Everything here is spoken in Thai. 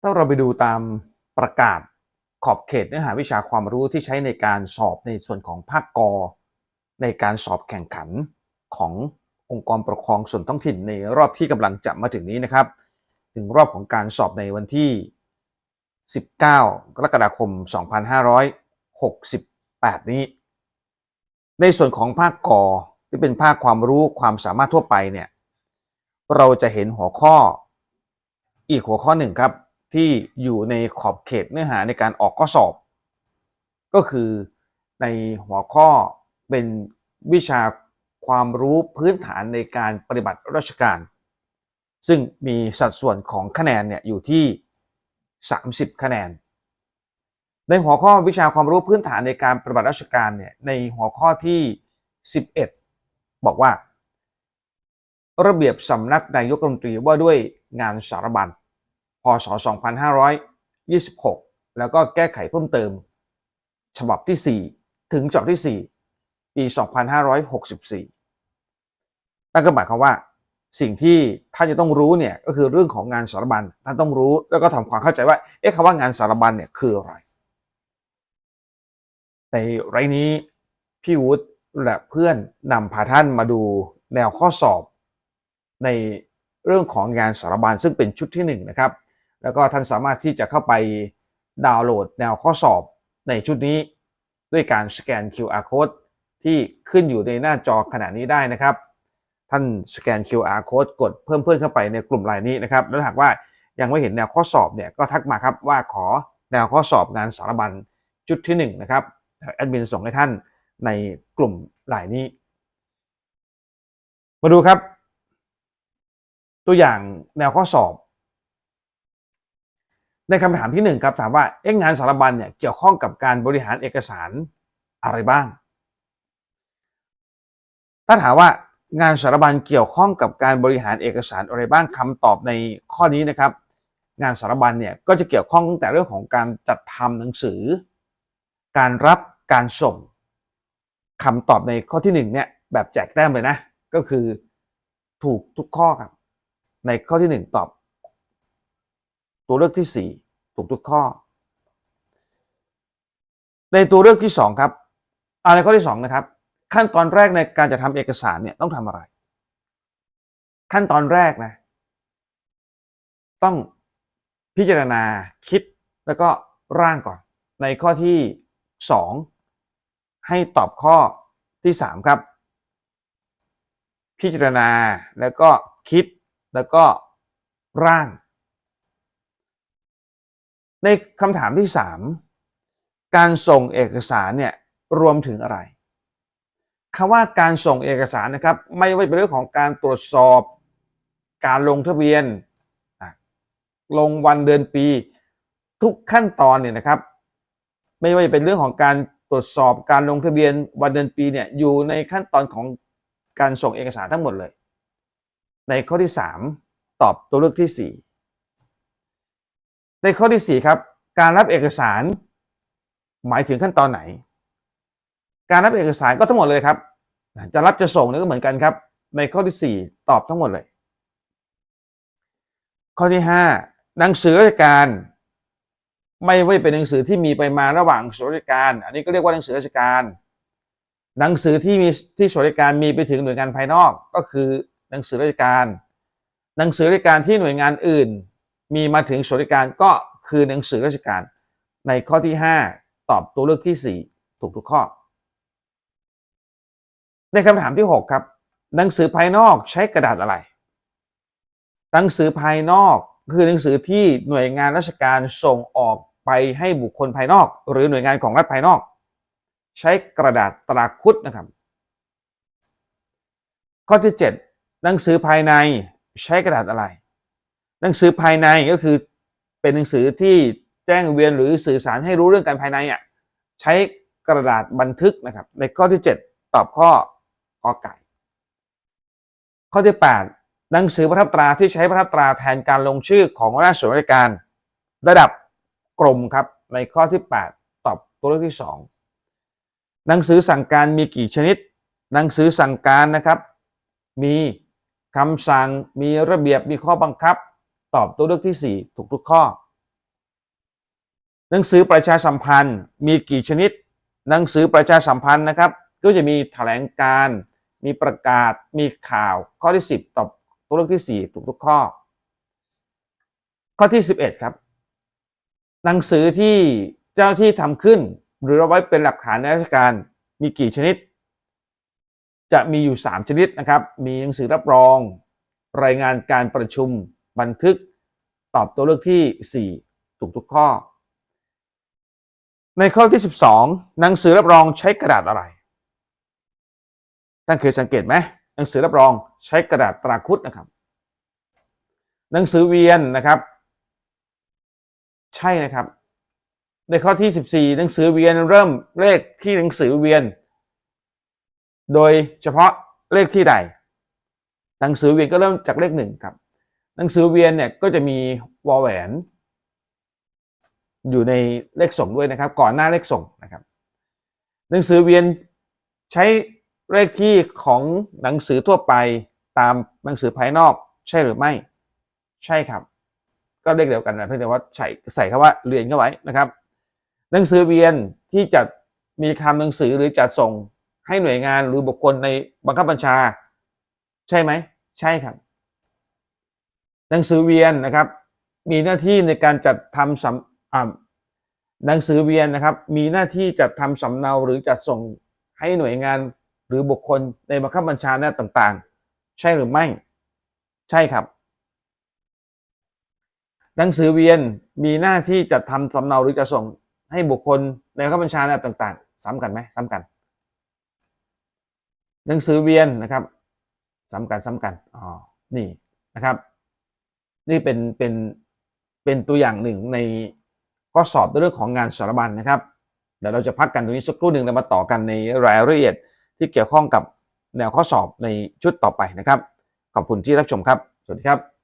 ถ้าเราไปดูตามประกาศขอบเขตเนื้อหาวิชาความรู้ที่ใช้ในการสอบในส่วนของภาคกอ ในการสอบแข่งขันขององค์กรปกครองส่วนท้องถิ่นในรอบที่กำลังจะมาถึงนี้นะครับ ถึงรอบของการสอบในวันที่ 19 กรกฎาคม 2568 นี้ ในส่วนของภาคกอที่เป็นภาคความรู้ความสามารถทั่วไปเนี่ยเราจะเห็นหัวข้ออีกหัวข้อหนึ่งครับ ที่อยู่ในขอบเขตเนื้อหาในการออกข้อสอบ ก็คือในหัวข้อเป็นวิชาความรู้พื้นฐานในการปฏิบัติราชการ ซึ่งมีสัดส่วนของคะแนนเนี่ยอยู่ที่ 30 คะแนน ในหัวข้อวิชาความรู้พื้นฐานในการปฏิบัติราชการเนี่ยในหัวข้อที่ 11 บอกว่า ระเบียบสำนักนายกรัฐมนตรีว่าด้วยงานสารบัญ พศ 2526 แล้วก็แก้ไขเพิ่มเติม ฉบับที่ 4 ถึงฉบับที่ 4 ปี 2564 นั่นก็หมายความว่า สิ่งที่ท่านจะต้องรู้เนี่ยก็คือเรื่องของงานสารบัญท่านต้องรู้แล้วก็ทำความเข้าใจว่าเอ๊ะคำว่างานสารบัญเนี่ยคืออะไร ในไรนี้พี่วุฒิและเพื่อนนำพาท่านมาดูแนวข้อสอบในเรื่องของงานสารบัญซึ่งเป็นชุดที่1นงนะครับ แล้วก็ท่านสามารถที่จะเข้าไปดาวน์โหลดแนวข้อสอบในชุดนี้ ด้วยการสแกน QR code ที่ขึ้นอยู่ในหน้าจอขณะนี้ได้นะครับ ท่านสแกน QR code กดเพิ่มเพื่อนเข้าไปในกลุ่มไลน์นี้นะครับ แล้วหากว่ายังไม่เห็นแนวข้อสอบเนี่ยก็ทักมาครับว่าขอแนวข้อสอบงานสารบัญชุดที่1นะครับแอดมินส่งให้ท่านในกลุ่มไลน์นี้ มาดูครับ ตัวอย่างแนวข้อสอบ ในคำถามที่หนึ่งครับถามว่าเอ๊ะงานสารบัญเนี่ยเกี่ยวข้องกับการบริหารเอกสารอะไรบ้าง ถ้าถามว่างานสารบัญเกี่ยวข้องกับการบริหารเอกสารอะไรบ้างคำตอบในข้อนี้นะครับ งานสารบัญเนี่ยก็จะเกี่ยวข้องตั้งแต่เรื่องของการจัดทำหนังสือ การรับการส่งคำตอบในข้อที่หนึ่งเนี่ยแบบแจกแต้มเลยนะ ก็คือถูกทุกข้อครับ ในข้อที่หนึ่งตอบ ตัวเลือกที่สี่ถูกทุกข้อ ในตัวเลือกที่สองครับอะไรข้อที่สองนะครับ ขั้นตอนแรกในการจะทำเอกสารเนี่ยต้องทำอะไร ขั้นตอนแรกนะต้องพิจารณาคิดแล้วก็ร่างก่อน ในข้อที่สองให้ตอบข้อที่สามครับ พิจารณาแล้วก็คิดแล้วก็ร่าง ในคำถามที่สามการส่งเอกสารเนี่ยรวมถึงอะไรคำว่าการส่งเอกสารนะครับ ไม่ว่าเป็นเรื่องของการตรวจสอบ การลงทะเบียน ลงวันเดือนปี ทุกขั้นตอนเนี่ยนะครับ ไม่ว่าจะเป็นเรื่องของการตรวจสอบการลงทะเบียนวันเดือนปีเนี่ยอยู่ในขั้นตอนของการส่งเอกสารทั้งหมดเลย ในข้อที่ 3 ตอบตัวเลือกที่ 4 ในข้อที่ 4 ครับ การรับเอกสารหมายถึงขั้นตอนไหน การรับเอกสารก็ทั้งหมดเลยครับ จะรับจะส่งนี่ก็เหมือนกันครับ ในข้อที่ 4 ตอบทั้งหมดเลย ข้อที่ 5 หนังสือราชการ ไม่ว่าเป็นหนังสือที่มีไปมาระหว่างส่วนราชการ อันนี้ก็เรียกว่าหนังสือราชการ หนังสือที่มีที่ส่วนราชการมีไปถึงหน่วยงานภายนอก ก็คือหนังสือราชการ หนังสือราชการที่หน่วยงานอื่น มีมาถึงสวนราชการก็คือหนังสือราชการ ในข้อที่ 5 ตอบตัวเลือกที่ 4 ถูกทุกข้อ ในคำถามที่ 6 ครับ หนังสือภายนอกใช้กระดาษอะไร หนังสือภายนอกคือหนังสือที่หน่วยงานราชการส่งออกไปให้บุคคลภายนอก หรือหน่วยงานของรัฐภายนอก ใช้กระดาษตราคุดนะครับ ข้อที่ 7 หนังสือภายในใช้กระดาษอะไร หนังสือภายในก็คือเป็นหนังสือที่แจ้งเวียนหรือสื่อสารให้รู้เรื่องการภายในอะใช้กระดาษบันทึกนะครับ ในข้อที่ 7 ตอบข้อกอไก่ ข้อที่ 8 หนังสือประทับตราที่ใช้ประทับตราแทนการลงชื่อของราชส่วนราชการ ระดับกรมครับในข้อที่ 8 ตอบตัวเลือกที่ 2 หนังสือสั่งการมีกี่ชนิด หนังสือสั่งการนะครับ มีคำสั่งมีระเบียบมีข้อบังคับ ตอบตัวเลือกที่ 4 ถูกทุกข้อ หนังสือประชาสัมพันธ์มีกี่ชนิด หนังสือประชาสัมพันธ์นะครับ ก็จะมีแถลงการ มีประกาศ มีข่าว ข้อที่ 10 ตอบตัวเลือกที่ 4 ถูกทุกข้อ ข้อที่ 11 ครับ หนังสือที่เจ้าที่ทำขึ้น หรือเอาไว้เป็นหลักฐานในราชการมีกี่ชนิด จะมีอยู่ 3 ชนิดนะครับ มีหนังสือรับรอง รายงานการประชุม บันทึกตอบตัวเลือกที่ 4 ถูกทุกข้อ ในข้อที่ 12 หนังสือรับรองใช้กระดาษอะไร ท่านเคยสังเกตไหมหนังสือรับรองใช้กระดาษตราคุดนะครับ หนังสือเวียนนะครับ ใช่นะครับ ในข้อที่ 14 หนังสือเวียนเริ่มเลขที่หนังสือเวียน โดยเฉพาะเลขที่ใด หนังสือเวียนก็เริ่มจากเลขหนึ่งครับ หนังสือเวียนเนี่ยก็จะมีวอลแหวน อยู่ในเลขส่งด้วยนะครับ ก่อนหน้าเลขส่งนะครับ หนังสือเวียนใช้เลขที่ของหนังสือทั่วไปตามหนังสือภายนอกใช่หรือไม่ ใช่ครับ ก็เลขเดียวกันนะเพียงแต่ว่าใส่ใส่คำว่าเรียนเข้าไว้นะครับ หนังสือเวียนที่จะมีคำหนังสือหรือจัดส่งให้หน่วยงานหรือบุคคลในบังคับบัญชา ใช่ไหม ใช่ครับ หนังสือเวียนนะครับ มีหน้าที่ในการจัดทำสำหนังสือเวียนนะครับ มีหน้าที่จัดทำสำเนาหรือจัดส่งให้หน่วยงานหรือบุคคลในบังคับบัญชาหน้าต่างๆ ใช่หรือไม่ ใช่ครับ หนังสือเวียนมีหน้าที่จัดทำสำเนาหรือจะส่งให้บุคคลในบังคับบัญชาหน้าต่าง ๆซ้ำกันไหมซ้ำกัน หนังสือเวียนนะครับซ้ำกันซ้ำกันอ๋อนี่นะครับ นี่เป็นเป็นเป็นตัวอย่างหนึ่งในข้อสอบในเรื่องของงานสารบัญนะครับเดี๋ยวเราจะพักกันตรงนี้สักครู่หนึ่งแล้วมาต่อกันในรายละเอียดที่เกี่ยวข้องกับแนวข้อสอบในชุดต่อไปนะครับ ขอบคุณที่รับชมครับ สวัสดีครับ